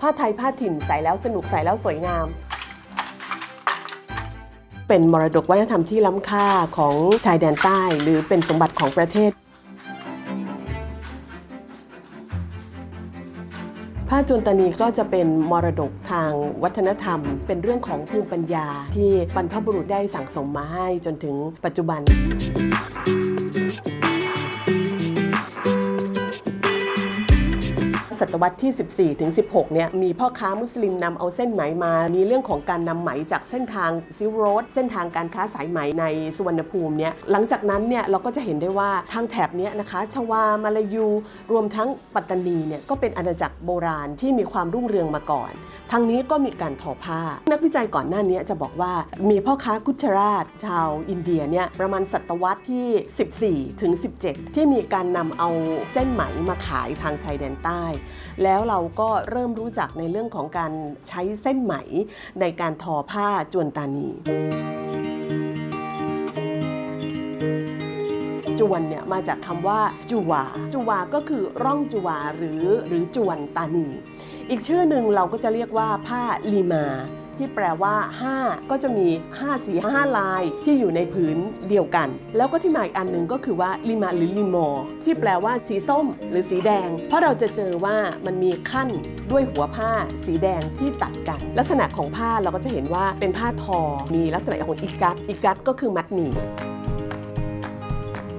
ผ้าไทยผ้าถิ่นใส่แล้วสนุกใส่แล้วสวยงาม เป็นมรดกวัฒนธรรมที่ล้ำค่าของชายแดนใต้ หรือเป็นสมบัติของประเทศ ผ้าจุนตานีก็จะเป็นมรดกทางวัฒนธรรม เป็นเรื่องของภูมิปัญญาที่บรรพบุรุษได้สั่งสมมาให้จนถึงปัจจุบัน ศตวรรษที่ 14 ถึง 16 เนี่ย มีพ่อค้ามุสลิมนำเอาเส้นไหมมา มีเรื่องของการนำไหมจากเส้นทางซิลโรดเส้นทางการค้าสายไหมในสุวรรณภูมิเนี่ย หลังจากนั้นเนี่ยเราก็จะเห็นได้ว่าทางแถบเนี้ยนะคะ ชวา มาลายู รวมทั้งปัตตานีเนี่ยก็เป็นอาณาจักรโบราณที่มีความรุ่งเรืองมาก่อนทางนี้ก็มีการทอผ้า นักวิจัยก่อนหน้านี้จะบอกว่ามีพ่อค้ากุชราช ชาวอินเดียเนี่ยประมาณศตวรรษที่ 14 ถึง 17 ที่มีการนำเอาเส้นไหมมาขายทางชายแดนใต้แล้วเราก็เริ่มรู้จักในเรื่องของการใช้เส้นไหมในการทอผ้าจวนตานีจวนเนี่ยมาจากคำว่าจุวาจุวาก็คือร่องจุวาหรือหรือจวนตานี อีกชื่อหนึ่งเราก็จะเรียกว่าผ้าลีมา ที่แปลว่า 5 ก็จะมี 5 สี 5 ลายที่อยู่ในผืนเดียวกัน แล้วก็ที่มาอีกอันหนึ่งก็คือว่าลิมาหรือลิมอที่แปลว่าสีส้มหรือสีแดง เพราะเราจะเจอว่ามันมีขั้นด้วยหัวผ้าสีแดงที่ตัดกัน ลักษณะของผ้าเราก็จะเห็นว่าเป็นผ้าทอ มีลักษณะของอิกัตอิกัตก็คือมัดหมี่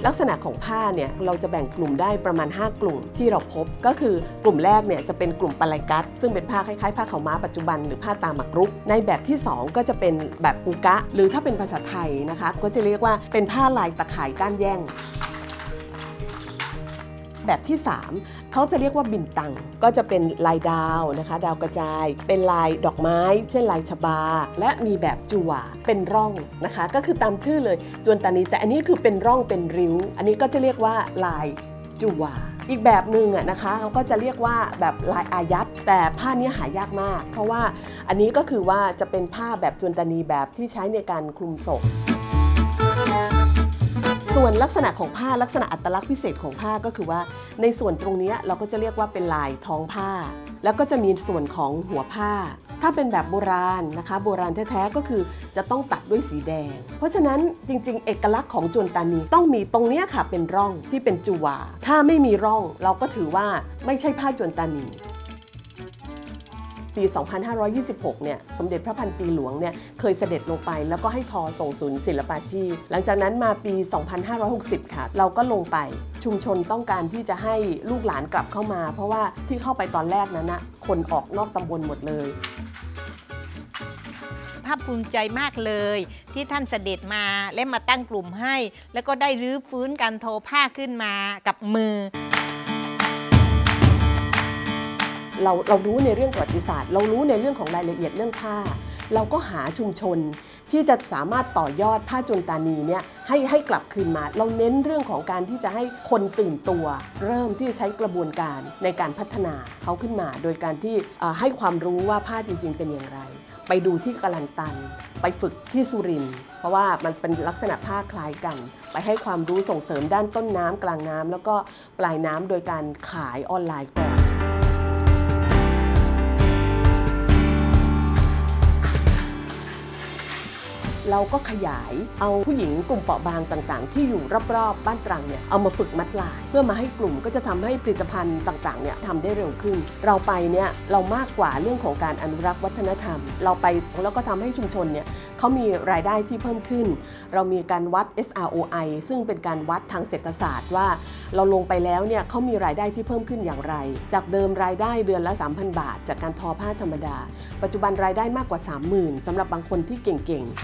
ลักษณะของผ้าเนี่ยเราจะแบ่งกลุ่มได้ประมาณ 5 กลุ่มที่เราพบ ก็คือกลุ่มแรกเนี่ยจะเป็นกลุ่มปลายกัตซึ่งเป็นผ้าคล้ายๆผ้าขาวม้าปัจจุบันหรือผ้าตาหมักรุก ในแบบที่ 2 ก็จะเป็นแบบอุกะ หรือถ้าเป็นภาษาไทยนะคะ ก็จะเรียกว่าเป็นผ้าลายตะข่ายก้านแย่ง แบบที่ 3 เขาจะเรียกว่าบินตัง ก็จะเป็นลายดาวนะคะ ดาวกระจาย เป็นลายดอกไม้ เช่นลายชบา และมีแบบจัวเป็นร่องนะคะ ก็คือตามชื่อเลยจวนตานีแต่อันนี้คือเป็นร่องเป็นริ้ว อันนี้ก็จะเรียกว่าลายจัวอีกแบบหนึ่งอะนะคะเขาก็จะเรียกว่าแบบลายอายัดแต่ผ้านี้หายากมาก เพราะว่าอันนี้ก็คือว่าจะเป็นผ้าแบบจวนตานีแบบที่ใช้ในการคลุมศพ ส่วนลักษณะของผ้าลักษณะอัตลักษณ์พิเศษของผ้าก็คือว่า ในส่วนตรงนี้เราก็จะเรียกว่าเป็นลายท้องผ้า แล้วก็จะมีส่วนของหัวผ้า ถ้าเป็นแบบโบราณนะคะ โบราณแท้ๆก็คือจะต้องตัดด้วยสีแดง เพราะฉะนั้นจริง ๆ เอกลักษณ์ของจวนตานีต้องมีตรงนี้ค่ะเป็นร่องที่เป็นจูวาถ้าไม่มีร่องเราก็ถือว่าไม่ใช่ผ้าจวนตานี ปี 2526 เนี่ย สมเด็จพระพันปีหลวงเนี่ย เคยเสด็จลงไป แล้วก็ให้ทอส่งศูนย์ศิลปาชีพ หลังจากนั้นมาปี 2560 ค่ะ เราก็ลงไปชุมชนต้องการที่จะให้ลูกหลานกลับเข้ามา เพราะว่าที่เข้าไปตอนแรกนั้นนะคนออกนอกตำบลหมดเลยภาคภูมิใจมากเลย ที่ท่านเสด็จมาและมาตั้งกลุ่มให้ แล้วก็ได้รื้อฟื้นการโทอผ้าขึ้นมากับมือ เราเรารู้ในเรื่องประวัติศาสตร์ เรารู้ในเรื่องของรายละเอียดเรื่องผ้า เราก็หาชุมชนที่จะสามารถต่อยอดผ้าจุนตานีเนี่ยให้ให้กลับคืนมา เราเน้นเรื่องของการที่จะให้คนตื่นตัว เริ่มที่จะใช้กระบวนการในการพัฒนาเขาขึ้นมา โดยการที่ให้ความรู้ว่าผ้าจริง ๆ เป็นอย่างไร ไปดูที่กาลันตัน ไปฝึกที่สุรินเพราะว่ามันเป็นลักษณะผ้าคล้ายกัน ไปให้ความรู้ส่งเสริมด้านต้นน้ำกลางน้ำแล้วก็ปลายน้ำโดยการขายออนไลน์ก่อน เราก็ขยายเอาผู้หญิงกลุ่มเปราะบางต่างๆ ที่อยู่รอบๆ บ้านตรังเนี่ยเอามาฝึกมัดลาย เพื่อมาให้กลุ่มก็จะทำให้ผลิตภัณฑ์ต่างๆเนี่ยทำได้เร็วขึ้น เราไปเนี่ยเรามากกว่าเรื่องของการอนุรักษ์วัฒนธรรม เราไปแล้วก็ทำให้ชุมชนเนี่ยเขามีรายได้ที่เพิ่มขึ้น เรามีการวัด SROI ซึ่งเป็นการวัดทางเศรษฐศาสตร์ว่า เราลงไปแล้วเนี่ยเขามีรายได้ที่เพิ่มขึ้นอย่างไร จากเดิมรายได้เดือนละ 3,000 บาท จากการทอผ้าธรรมดา ปัจจุบันรายได้มากกว่า 30,000สำหรับบางคนที่เก่งๆ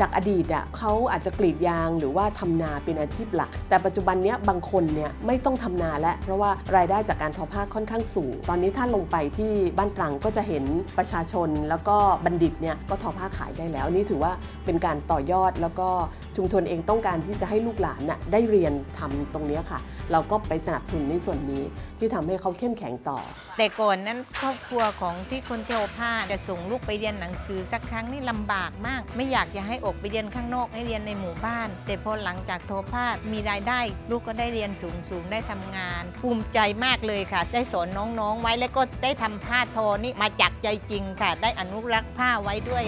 จากอดีตอะเขาอาจจะกรีดยางหรือว่าทำนาเป็นอาชีพหลัก แต่ปัจจุบันเนี้ยบางคนเนี่ยไม่ต้องทำนาแล้วเพราะว่ารายได้จากการทอผ้าค่อนข้างสูง ตอนนี้ถ้าลงไปที่บ้านตรังก็จะเห็นประชาชนแล้วก็บัณฑิตเนี่ยก็ทอผ้าขายได้แล้วนี่ถือว่าเป็นการต่อยอดแล้วก็ชุมชนเองต้องการที่จะให้ลูกหลานน่ะได้เรียนทำตรงนี้ค่ะ เราก็ไปสนับสนุนในส่วนนี้ที่ทำให้เขาเข้มแข็งต่อ แต่ก่อนนั้นครอบครัวของที่คนเทอผ้าจะส่งลูกไปเรียนหนังสือสักครั้งนี่ลำบากมาก ไม่อยากจะให้ออกไปเรียนข้างนอกให้เรียนในหมู่บ้าน แต่พอหลังจากโทรผ้ามีรายได้ ลูกก็ได้เรียนสูงสูงๆได้ทำงาน ภูมิใจมากเลยค่ะ ได้สอนน้องๆไว้แล้วก็ได้ทำผ้าทอนี่มาจากใจจริงค่ะ ได้อนุรักษ์ผ้าไว้ด้วย